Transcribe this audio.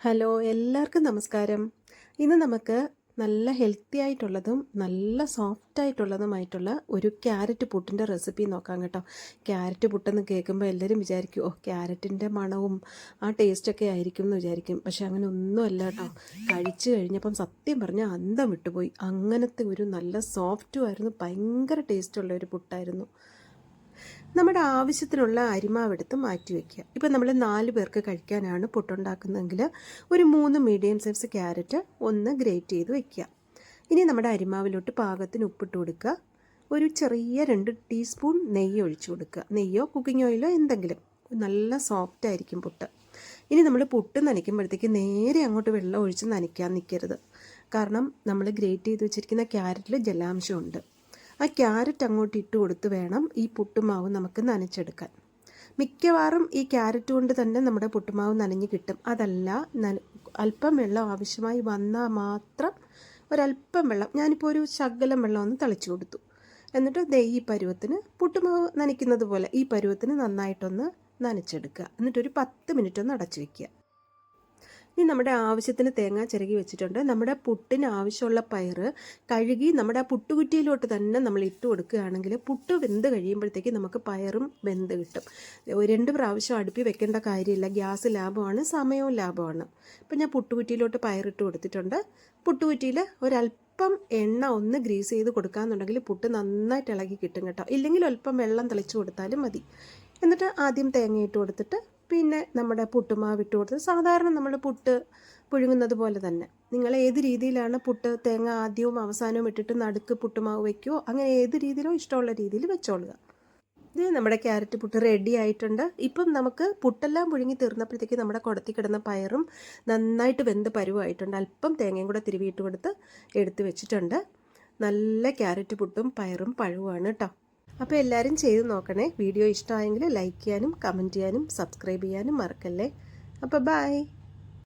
Hello എല്ലാവർക്കും നമസ്കാരം. ഇന്ന് നമുക്ക് നല്ല ഹെൽത്തി ആയിട്ടുള്ളതും നല്ല സോഫ്റ്റ് ആയിട്ടുള്ളതുമായിട്ടുള്ള ഒരു ക്യാരറ്റ് പുട്ടിന്റെ റെസിപ്പി നോക്കാം കേട്ടോ. ക്യാരറ്റ് പുട്ടെന്ന് കേൾക്കുമ്പോൾ എല്ലാവരും വിചാരിക്കും ഓ ക്യാരറ്റിന്റെ മണവും ആ ടേസ്റ്റൊക്കെ ആയിരിക്കും എന്ന് വിചാരിക്കും. പക്ഷെ അങ്ങനെ ഒന്നുമല്ല കേട്ടോ. കഴിച്ചു കഴിഞ്ഞപ്പം സത്യം പറഞ്ഞാൽ അന്തം വിട്ടുപോയി. അങ്ങനത്തെ ഒരു നല്ല സോഫ്റ്റും ആയിരുന്നു. ഭയങ്കര ടേസ്റ്റുള്ള ഒരു പുട്ടായിരുന്നു. നമ്മുടെ ആവശ്യത്തിനുള്ള അരിമാവെടുത്ത് മാറ്റി വയ്ക്കുക ഇപ്പം നമ്മൾ നാല് പേർക്ക് കഴിക്കാനാണ് പുട്ടുണ്ടാക്കുന്നതെങ്കിൽ ഒരു മൂന്ന് മീഡിയം സൈസ് ക്യാരറ്റ് ഒന്ന് ഗ്രേറ്റ് ചെയ്ത് വയ്ക്കുക ഇനി നമ്മുടെ അരിമാവിലോട്ട് പാകത്തിന് ഉപ്പിട്ട് കൊടുക്കുക. ഒരു ചെറിയ രണ്ട് ടീസ്പൂൺ നെയ്യ് ഒഴിച്ചു കൊടുക്കുക. നെയ്യോ കുക്കിംഗ് ഓയിലോ എന്തെങ്കിലും. നല്ല സോഫ്റ്റ് ആയിരിക്കും പുട്ട്. ഇനി നമ്മൾ പുട്ട് നനയ്ക്കുമ്പോഴത്തേക്ക് നേരെ അങ്ങോട്ട് വെള്ളം ഒഴിച്ച് നനയ്ക്കാൻ നിൽക്കരുത്. കാരണം നമ്മൾ ഗ്രേറ്റ് ചെയ്ത് വെച്ചിരിക്കുന്ന ക്യാരറ്റിൽ ജലാംശമുണ്ട്. ആ ക്യാരറ്റ് അങ്ങോട്ട് ഇട്ട് കൊടുത്ത് വേണം ഈ പുട്ടുമാവ് നമുക്ക് നനച്ചെടുക്കാൻ. മിക്കവാറും ഈ ക്യാരറ്റ് കൊണ്ട് തന്നെ നമ്മുടെ പുട്ടുമാവ് നനഞ്ഞ് കിട്ടും. അതല്ല അല്പം വെള്ളം ആവശ്യമായി വന്നാൽ മാത്രം ഒരല്പം വെള്ളം ഞാനിപ്പോൾ ഒരു ശകലം വെള്ളം ഒന്ന് തളിച്ചു കൊടുത്തു. എന്നിട്ട് ദേ ഈ പരുവത്തിന് പുട്ടുമാവ് നനയ്ക്കുന്നത് പോലെ ഈ പരുവത്തിന് നന്നായിട്ടൊന്ന് നനച്ചെടുക്കുക. എന്നിട്ടൊരു പത്ത് മിനിറ്റ് ഒന്ന് അടച്ചു വയ്ക്കുക ഇനി നമ്മുടെ ആവശ്യത്തിന് തേങ്ങ ചിരകി വെച്ചിട്ടുണ്ട്. നമ്മുടെ പുട്ടിന് ആവശ്യമുള്ള പയറ് കഴുകി നമ്മുടെ ആ പുട്ടുകുറ്റിയിലോട്ട് തന്നെ നമ്മൾ ഇട്ട് കൊടുക്കുകയാണെങ്കിൽ പുട്ട് വെന്ത് കഴിയുമ്പോഴത്തേക്ക് നമുക്ക് പയറും വെന്ത് കിട്ടും. രണ്ട് പ്രാവശ്യം അടുപ്പി വെക്കേണ്ട കാര്യമില്ല. ഗ്യാസ് ലാഭമാണ് സമയവും ലാഭമാണ്. ഇപ്പം ഞാൻ പുട്ടുകുറ്റിയിലോട്ട് പയറിട്ട് കൊടുത്തിട്ടുണ്ട്. പുട്ടുകുറ്റിയിൽ ഒരല്പം എണ്ണ ഒന്ന് ഗ്രീസ് ചെയ്ത് കൊടുക്കാന്നുണ്ടെങ്കിൽ പുട്ട് നന്നായിട്ട് ഇളകി കിട്ടും കേട്ടോ. ഇല്ലെങ്കിൽ അല്പം വെള്ളം തെളിച്ച് കൊടുത്താലും മതി. എന്നിട്ട് ആദ്യം തേങ്ങയിട്ട് കൊടുത്തിട്ട് പിന്നെ നമ്മുടെ പുട്ടുമാവ് ഇട്ട് കൊടുത്ത് സാധാരണ നമ്മൾ പുട്ട് പുഴുങ്ങുന്നത് പോലെ തന്നെ. നിങ്ങൾ ഏത് രീതിയിലാണ് പുട്ട് തേങ്ങ ആദ്യവും അവസാനവും ഇട്ടിട്ട് നടുക്ക് പുട്ടുമാവ് വയ്ക്കുമോ അങ്ങനെ ഏത് രീതിയിലോ ഇഷ്ടമുള്ള രീതിയിൽ വെച്ചോളുക. ഇത് നമ്മുടെ ക്യാരറ്റ് പുട്ട് റെഡി ആയിട്ടുണ്ട്. ഇപ്പം നമുക്ക് പുട്ടെല്ലാം പുഴുങ്ങി തീർന്നപ്പോഴത്തേക്ക് നമ്മുടെ കുടത്തി കിടന്ന പയറും നന്നായിട്ട് വെന്ത് പരുവായിട്ടുണ്ട്. അല്പം തേങ്ങയും കൂടെ തിരുവിയിട്ട് കൊടുത്ത് എടുത്ത് വെച്ചിട്ടുണ്ട്. നല്ല ക്യാരറ്റ് പുട്ടും പയറും പഴവുമാണ് കേട്ടോ അപ്പോൾ എല്ലാവരും ചെയ്ത് നോക്കണേ. വീഡിയോ ഇഷ്ടമായെങ്കിൽ ലൈക്ക് ചെയ്യാനും കമന്റ് ചെയ്യാനും സബ്സ്ക്രൈബ് ചെയ്യാനും മറക്കല്ലേ. അപ്പോൾ ബൈ